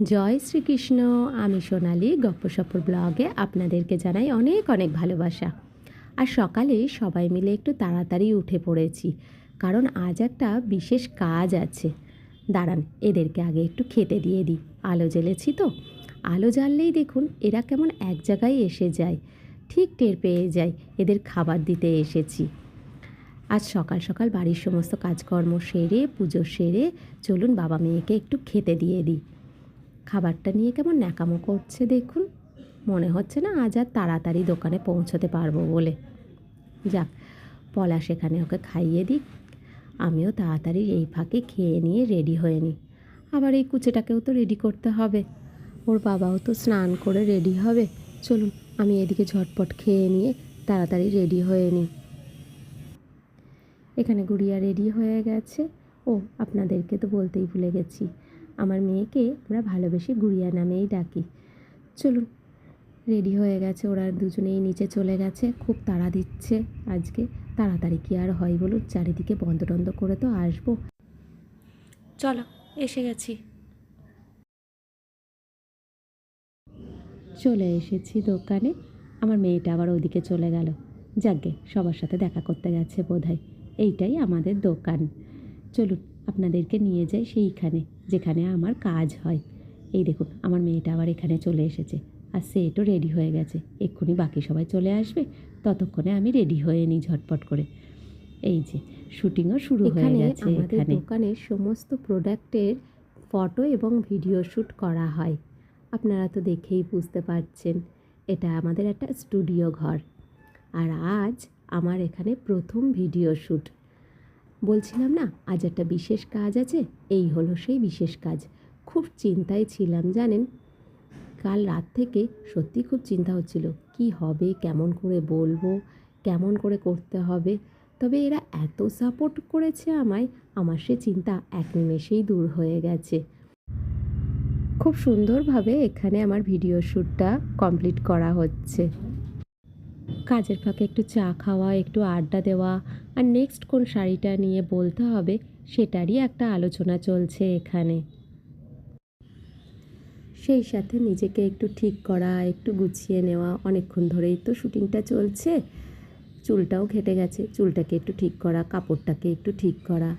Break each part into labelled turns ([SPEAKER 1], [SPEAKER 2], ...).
[SPEAKER 1] জয় শ্রীকৃষ্ণ, আমি সোনালি গপ্পসপ্পর ব্লগে আপনাদেরকে জানাই অনেক অনেক ভালোবাসা। আর সকালে সবাই মিলে একটু তাড়াতাড়ি উঠে পড়েছি, কারণ আজ একটা বিশেষ কাজ আছে। দাঁড়ান, এদেরকে আগে একটু খেতে দিয়ে দিই। আলো জ্বেলেছি তো? আলো জ্বাললেই দেখুন, এরা কেমন এক জায়গায় এসে যায়, ঠিক টের পেয়ে যায়, এদের খাবার দিতে এসেছি। আজ সকাল সকাল বাড়ির সমস্ত কাজকর্ম সেরে, পুজো সেরে, চলুন বাবা মেয়েকে একটু খেতে দিয়ে দিই। খাবারটা নিয়ে কেমন ন্যাকামো করছে দেখুন। মনে হচ্ছে না আজ আর তাড়াতাড়ি দোকানে পৌঁছতে পারব বলে। যাক পলা সেখানে ওকে খাইয়ে দিক। আমিও তাড়াতাড়ি এই ফাঁকে খেয়ে নিয়ে রেডি হয়ে নিই। আবার এই কুচেটাকেও তো রেডি করতে হবে। ওর বাবাও তো স্নান করে রেডি হবে। চলুন, আমি এদিকে ঝটপট খেয়ে নিয়ে তাড়াতাড়ি রেডি হয়ে নিই। এখানে গুড়িয়া রেডি হয়ে গেছে। ও, আপনাদেরকে তো বলতেই ভুলে গেছি। আমার মেয়েকে আমরা ভালোবেসে গুড়িয়া নামেই ডাকি। চলুন রেডি হয়ে গেছে ওরা দুজনেই নিচে চলে গেছে খুব তাড়া দিচ্ছে। আজকে তাড়াতাড়ি কি আর হয় বলুন? চারিদিকে বন্ধ টন্ধ করে তো আসব। চলো এসে গেছি। চলে এসেছি দোকানে। আমার মেয়েটা আবার ওদিকে চলে গেল। যাকগে সবার সাথে দেখা করতে গেছে বোধহয়। এইটাই আমাদের দোকান। চলুন আপনাদেরকে নিয়ে যাই সেইখানে যেখানে আমার কাজ হয়। এই দেখুন আমার মেয়েটা আবার এখানে চলে এসেছে। আর সেটও রেডি হয়ে গেছে। এক্ষুনি বাকি সবাই চলে আসবে। ততক্ষণে আমি রেডি হয়ে নিই ঝটপট করে। এই যে শুটিংও শুরু হয়ে গেছে
[SPEAKER 2] আমাদের
[SPEAKER 1] এখানে।
[SPEAKER 2] দোকানে সমস্ত প্রোডাক্টের ফটো এবং ভিডিও শ্যুট করা হয়।
[SPEAKER 1] আপনারা তো দেখেই বুঝতে পারছেন এটা আমাদের একটা স্টুডিও ঘর। আর আজ আমার এখানে প্রথম ভিডিও শ্যুট বলছিলাম না, আজ একটা বিশেষ কাজ আছে, এই হলো সেই বিশেষ কাজ। খুব চিন্তায় ছিলাম, জানেন? কাল রাত থেকে সত্যি খুব চিন্তা হচ্ছিল, কি হবে, কেমন করে বলব, কেমন করে করতে হবে? তবে এরা এত সাপোর্ট করেছে আমায়, আমার সে চিন্তা এক নিমেষেই দূর হয়ে গেছে। খুব সুন্দরভাবে এখানে আমার ভিডিও শ্যুটটা কমপ্লিট করা হচ্ছে। কাজের ফাঁকে একটু চা খাওয়া, একটু আড্ডা দেওয়া আর নেক্সট কোন শাড়িটা নিয়ে বলতে হবে সেটারই একটা আলোচনা চলছে এখানে। সেই সাথে নিজেকে একটু ঠিক করা, একটু গুছিয়ে নেওয়া, অনেকক্ষণ ধরেই তো শুটিংটা চলছে। চুলটাও ঘেটে গেছে, চুলটাকে একটু ঠিক করা, কাপড়টাকে একটু ঠিক করা।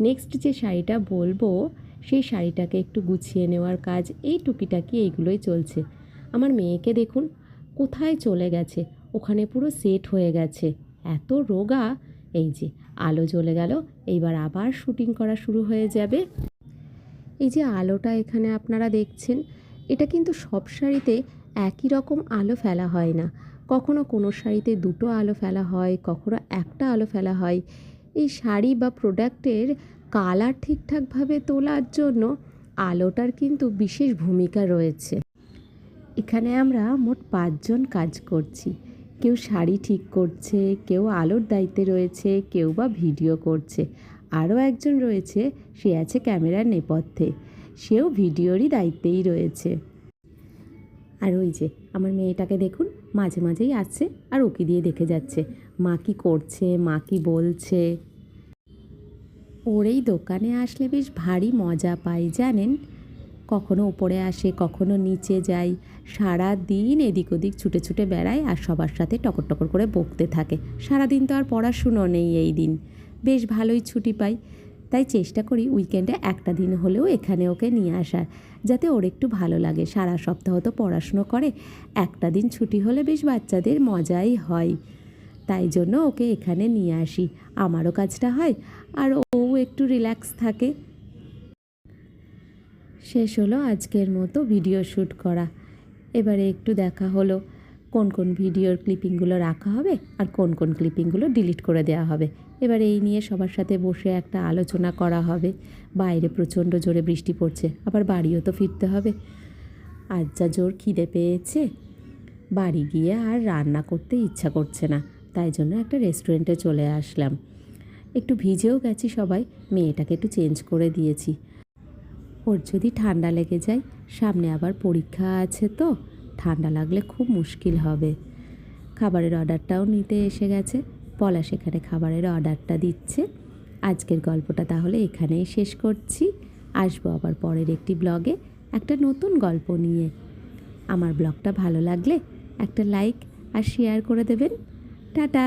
[SPEAKER 1] নেক্সট যে শাড়িটা বলব, সেই শাড়িটাকে একটু গুছিয়ে নেওয়ার কাজ, এই টুকিটাকি এইগুলোই চলছে। আমার মেয়েকে দেখুন, কোথায় চলে গেছে? ওখানে পুরো সেট হয়ে গেছে। এত রোগা। এই যে আলো জ্বলে গেল, এইবার আবার শুটিং করা শুরু হয়ে যাবে। এই যে আলোটা এখানে আপনারা দেখছেন, এটা কিন্তু সব শাড়িতে একই রকম আলো ফেলা হয় না। কখনো কোনো শাড়িতে দুটো আলো ফেলা হয়, কখনো একটা আলো ফেলা হয়। এই শাড়ি বা প্রোডাক্টের কালার ঠিকঠাকভাবে তোলার জন্য আলোটার কিন্তু বিশেষ ভূমিকা রয়েছে। এখানে আমরা মোট পাঁচজন কাজ করছি। কেউ শাড়ি ঠিক করছে, কেউ আলোর দায়িত্বে রয়েছে, কেউ বা ভিডিও করছে। আরও একজন রয়েছে, সে আছে ক্যামেরার নেপথ্যে। সেও ভিডিওরই দায়িত্বেই রয়েছে। আর ওই যে, আমার মেয়েটাকে দেখুন, মাঝে মাঝেই আসছে আর ওকে দিয়ে দেখে যাচ্ছে। মা কি করছে, মা কি বলছে? ওর এই দোকানে আসলে বেশ ভারী মজা পাই জানেন? কখনো উপরে আসে, কখনো নিচে যাই সারা দিন এদিক ওদিক ছুটে ছুটে বেড়ায় আর সবার সাথে টকর টকর করে বকতে থাকে। সারাদিন তো আর পড়াশুনো নেই এই দিন। বেশ ভালোই ছুটি পাই। তাই চেষ্টা করি উইকেন্ডে একটা দিন হলেও এখানে ওকে নিয়ে আসার, যাতে ওর একটু ভালো লাগে। সারা সপ্তাহ তো পড়াশুনো করে। একটা দিন ছুটি হলে বেশ বাচ্চাদের মজাই হয়। তাই জন্য ওকে এখানে নিয়ে আসি। আমারও কাজটা হয়। আর ও একটু রিল্যাক্স থাকে। শেষ হলো আজকের মতো ভিডিও শ্যুট করা। এবারে একটু দেখা হলো কোন কোন ভিডিওর ক্লিপিংগুলো রাখা হবে আর কোন কোন ক্লিপিংগুলো ডিলিট করে দেওয়া হবে। এবার এই নিয়ে সবার সাথে বসে একটা আলোচনা করা হবে। বাইরে প্রচণ্ড জোরে বৃষ্টি পড়ছে, আবার বাড়িও তো ফিরতে হবে। আর যা জোর খিদে পেয়েছে। বাড়ি গিয়ে আর রান্না করতে ইচ্ছা করছে না, তাই জন্য একটা রেস্টুরেন্টে চলে আসলাম। একটু ভিজেও গেছি সবাই, মেয়েটাকে একটু চেঞ্জ করে দিয়েছি। ওর যদি ঠান্ডা লেগে যায়, সামনে আবার পরীক্ষা আছে তো, ঠান্ডা লাগলে খুব মুশকিল হবে। খাবারের অর্ডারটাও নিতে এসে গেছে। পলা সেখানে খাবারের অর্ডারটা দিচ্ছে। আজকের গল্পটা তাহলে এখানেই শেষ করছি। আসব আবার পরের একটি ব্লগে একটা নতুন গল্প নিয়ে। আমার ব্লগটা ভালো লাগলে একটা লাইক আর শেয়ার করে দেবেন। টাটা!